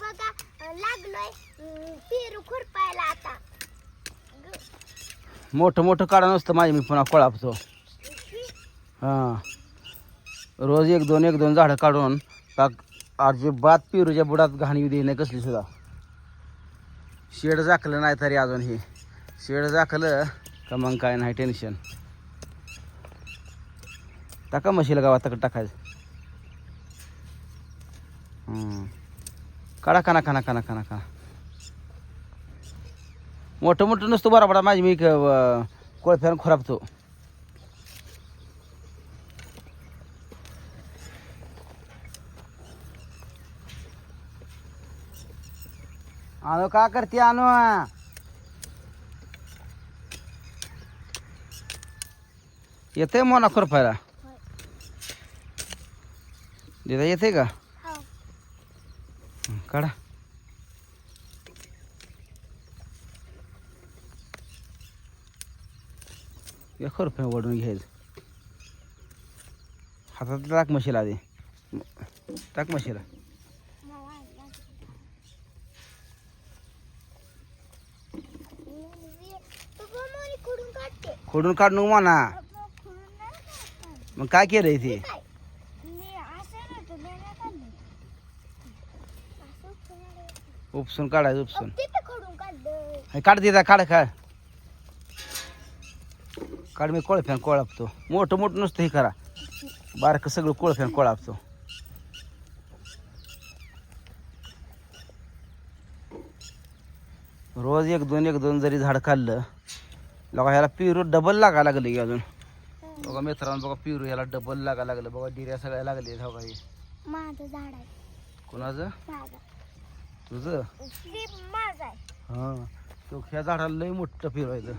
बघा लागलोय. पेरू खुरपायला आता. मोठं मोठं काढा नसतं माझे मी पुन्हा कोळापतो. हां. रोज एक दोन एक दोन झाडं काढून पाक अजिबात पिरूच्या बुडात घाण येऊ दे नाही कसली सुद्धा. शेड झाकलं नाही तरी अजून हे. शेड झाकलं का मग काय नाही टेन्शन. टाका म्हशील गावात तक टाकायचं. काढा काना काना काना काना काना मोठं मोठं नसतो बरोबर माझी मी कोळफ्यानं खोरापतो आणू का करते आणू येते मोना खुरपायला? दिदा येते का? काढा. या खुरप्या ओढून घ्यायचं हातात टाक म्हशीला आधी. टाक म्हशीला. खोडून काढ नको म्हणा. मग काय केलंय ते काय? मी असं नव्हतं, मी नाही काढलं. असं खुडून- उपसून काढायचं उपसून. हे काढ देता काढ काढ. काढ मी कोळफ्यान कोळापतो. मोठं मोठं नुसतं हे करा. बारकं सगळं कोळफ्यान कोळापतो. रोज एक दोन एक दोन जरी झाड खाल्लं बघा ह्याला पिरू डबल लागा लागले की अजून. बघा मित्रांनो बघा पिरू ह्याला डबल लागा लागलं. बघा डिऱ्या सगळ्या लागले बघा हे? कोणाचं? तुझं? हां. तो ह्या झाडाला लई मोठं फिरवायचं.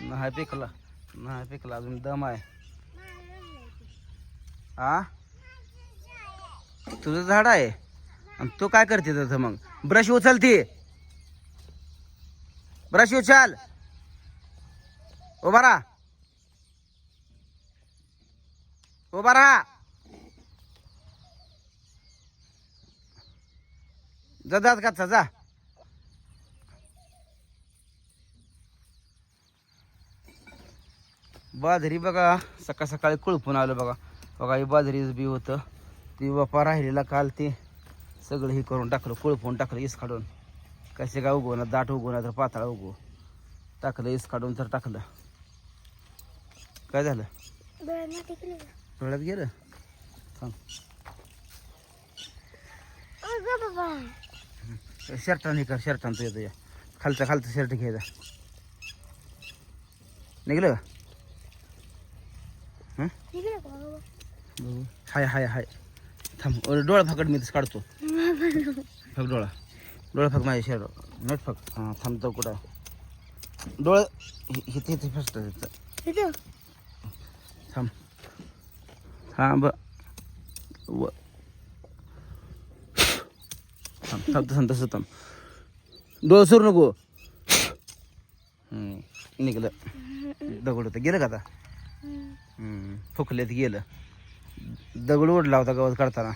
नाही. पिकला. नाही पिकला. अजून दम आहे. आ? तुझं झाड आहे. आणि तू काय करते तिथं मग? ब्रश उचलती. ब्रश उचल. उभा राहा उभा राहा जा जात का जा. बाजरी बघा सकाळ सकाळी कुळपून आलं बघा. बघा हे बाजरीचं बी होतं. ती बापा राहिलेला काल ते सगळं हे करून टाकलं कुळपून टाकलं इस काढून. कसे काय उगवणार? दाट उगवणार तर पातळ उगव. टाकलं इस काढून तर टाकलं. काय झालं? डोळ्यात गेलं? थांब. बाबा शर्टाने कर शर्टानं येतो या. खालचा खालचा शर्ट घ्यायचा निघलं का? बघू. हाय हाय हाय. थांब डोळा फकड मी तसं काढतो. फक डोळा. डोळा फक माझ्या शर्ट. नट फक. हां थांबतो कुठं डोळं हि- इथे इथे. फसतं थांब. हां ब. व थांब तसं थांब डोळं सुरू नको. निघलं. दगड होतं. गेलं का आता? फुकलेत गेलं. दगड ओढला होता गवत काढताना.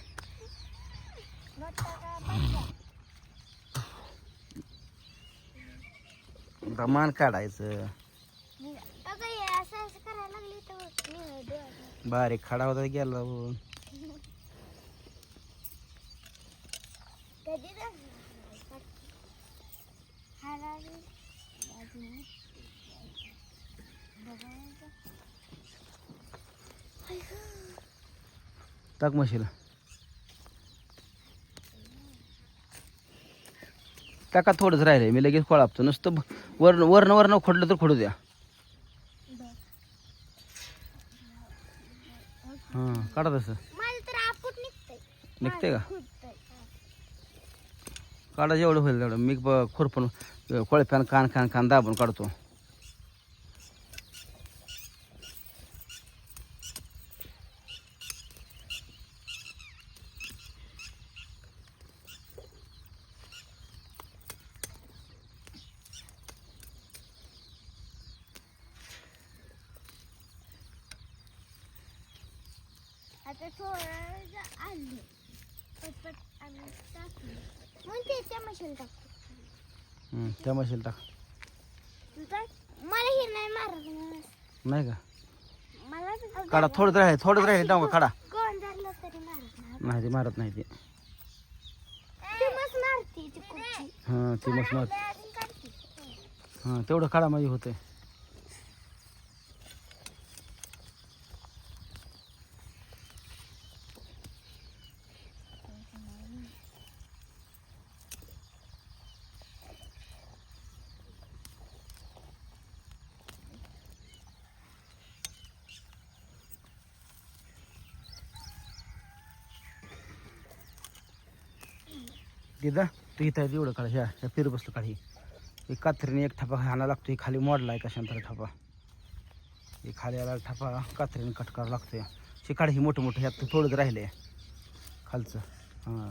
आता मान काढायचं. बारीक खडा होता गेला टाक म्हशीला. टाका थोडंच राहिलंय मी लगेच खोळापतो. नुसतं वर्ण वर्ण वर्ण खोडलं तर खोडू द्या. हां काढा तसं. निघतंय. निघते का? काढा जेवढं होईल तेवढं. मी ब- खुरपण कोळप्यान कान कान कान दाबून काढतो. आता थोडं आणलं पटपट आणलं मशीन त्या मशीन टाक. मला हे नाही मारत. नाही का? मला तर काढा थोडंच राहिले थोडंच राहिले टाका काढा. कोण धरलं तरी मारत नाही नाही ते मारत नाही ते. ती मस्त मारती ती कुठची. हां ती मस्त मारत. हां तेवढं काढा माझी होते दिदा तू इथं आहे एवढं काढ ह्या फिर बसलो काढ ही. कात्रीने एक ठपा हाणा लागतो हे खाली मोडला आहे कशांतर ठपा हे खाली आला ठपा कात्रीने कट करावं लागतोय. हे काढ ही मोठं मोठं ह्यात थोडंच राहिले. खालचं हां.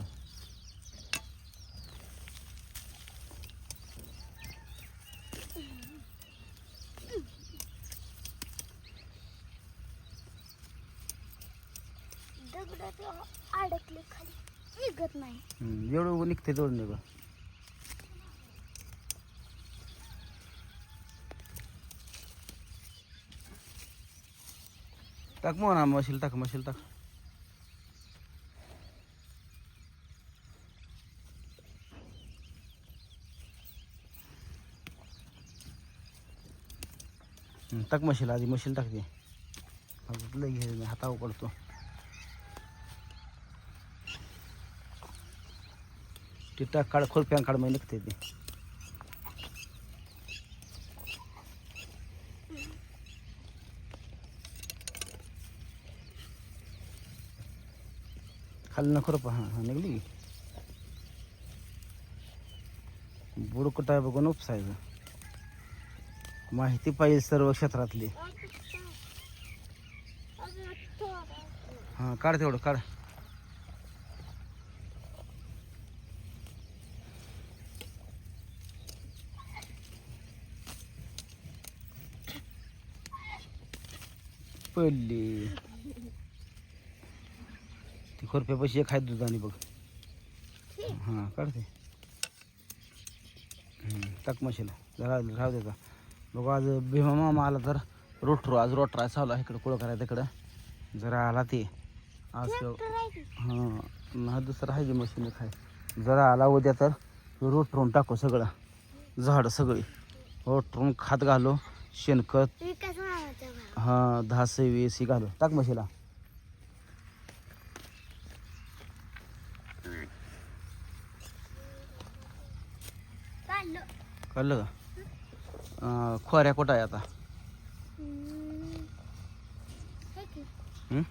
अडकले खाली. निघत नाही. हम्म, जेवढं निघते तेवढं निघ टाक म्हणा मशील टाक मशील टाक. हम्म, टाक मशील आधी मशील टाक ते. अजून लई हे हातावर पडतो. ते टाक काढ खोलप्यान काढ मग निघते ते. खाली न खुरपा हां निघली. बुडकुट आहे बघून उपसायचं. माहिती पाहिजे सर्व क्षेत्रातली. हां काढ तेवढं काढ. पडली. ती खुरप्यापाशी एक आहे दुधाने बघ. हां काढते. टाक मशीला जरा राहू दे का बघ आज भीमा मामा आला तर रोटरो आज रोटरा चालू आहे इकडं कुळं करायचं इकडं जरा आला ते. आज आहे की? हां ना दुसरं आहे मशीन खाय. जरा आला उद्या तर रोटरून टाकू सगळं. झाडं सगळी. रोटरून खात घालो. शेणखत हां दहा वीस ही घालो टाक मशीला कळलं का? खोऱ्या कुठं आहे आता? हं?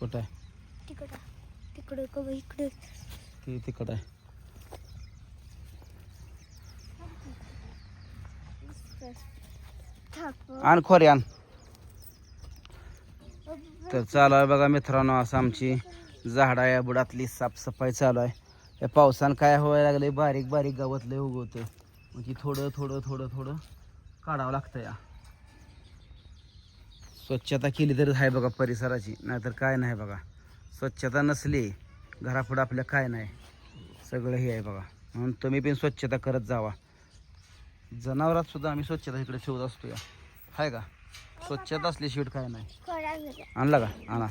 कुठं आहे? तिकडं तिकडं इकडं. ती तिकड आहे थाप. आण खोरे आण. तर चालू आहे बघा मित्रांनो असं आमची झाडा या बुडातली साफसफाई चालू आहे. या पावसानं काय व्हायला लागले बारीक बारीक गवत लय मग म्हणजे थोडं थोडं थोडं थोडं काढावं लागतं या स्वच्छता केली तरच आहे बघा परिसराची नाहीतर काय नाही बघा. स्वच्छता नसली घरापुढं आपल्या काय नाही. सगळं हे आहे बघा. म्हणून तुम्ही पण स्वच्छता करत जावा. जनावरात सुद्धा आम्ही स्वच्छता इकडे ठेवत असतो या आहे का? स्वच्छता असल्याशिवाय काय नाही. आणला का? आणा.